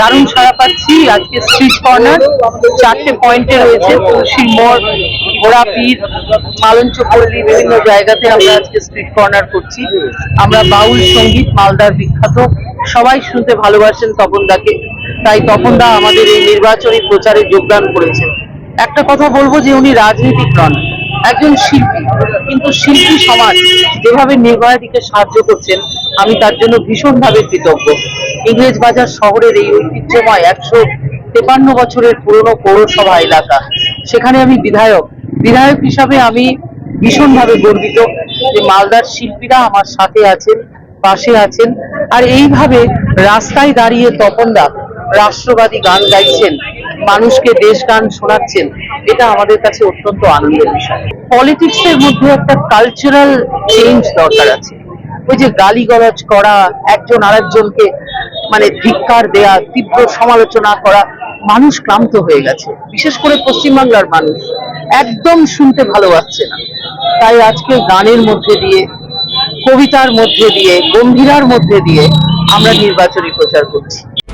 দারুণ সাড়া পাচ্ছি। আজকে স্ট্রিট কর্নার চারটে পয়েন্টে রয়েছে। তুলসীর মোড় ঘোড়াপীর মালঞ্চপল্লী বিভিন্ন জায়গাতে আমরা আজকে স্ট্রিট কর্নার করছি। আমরা বাউল সংগীত, মালদার বিখ্যাত। সবাই শুনতে ভালোবাসেন তপনদাকে। তাই তপনদা আমাদের এই নির্বাচনী প্রচারে যোগদান করেছেন। একটা কথা বলব যে উনি রাজনীতিক নন। একজন শিল্পী, কিন্তু শিল্পী সমাজ যেভাবে নির্ভয়াদিকে সাহায্য করছেন, আমি তার জন্য ভীষণভাবে কৃতজ্ঞ। ইংরেজ বাজার শহরের এই ঐতিহ্যময় একশো তেপান্ন বছরের পুরনো পৌরসভা এলাকা। সেখানে আমি বিধায়ক। বিধায়ক হিসাবে আমি ভীষণভাবে গর্বিত যে মালদার শিল্পীরা আমার সাথে আছেন, পাশে আছেন। আর এইভাবে রাস্তায় দাঁড়িয়ে তপনদা রাষ্ট্রবাদী গান গাইছেন মানুষকে দেশ গান শোনাচ্ছেন, এটা আমাদের কাছে অত্যন্ত আনন্দের বিষয়। পলিটিক্স এর মধ্যে একটা কালচারাল চেঞ্জ দরকার আছে। ওই যে গালিগালাজ করা, একজন আরেকজনকে মানে ধিক্কার দেয়া, তীব্র সমালোচনা করা, মানুষ ক্লান্ত হয়ে গেছে। বিশেষ করে পশ্চিমবাংলার মানুষ একদম শুনতে ভালোবাসছে না। তাই আজকে গানের মধ্যে দিয়ে, কবিতার মধ্যে দিয়ে, গম্ভীরার মধ্যে দিয়ে আমরা নির্বাচনী প্রচার করছি।